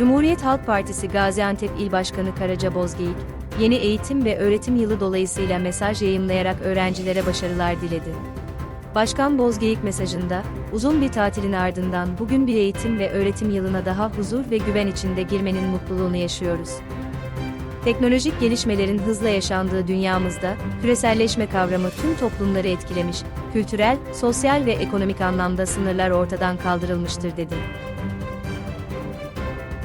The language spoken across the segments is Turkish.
Cumhuriyet Halk Partisi Gaziantep İl Başkanı Karaca Bozgeyik, yeni eğitim ve öğretim yılı dolayısıyla mesaj yayımlayarak öğrencilere başarılar diledi. Başkan Bozgeyik mesajında, uzun bir tatilin ardından bugün bir eğitim ve öğretim yılına daha huzur ve güven içinde girmenin mutluluğunu yaşıyoruz. Teknolojik gelişmelerin hızla yaşandığı dünyamızda, küreselleşme kavramı tüm toplumları etkilemiş, kültürel, sosyal ve ekonomik anlamda sınırlar ortadan kaldırılmıştır dedi.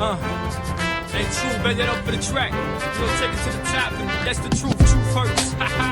Uh. Ain't true, bet that up for the track. We'll take it to the top, and that's the truth. Truth hurts.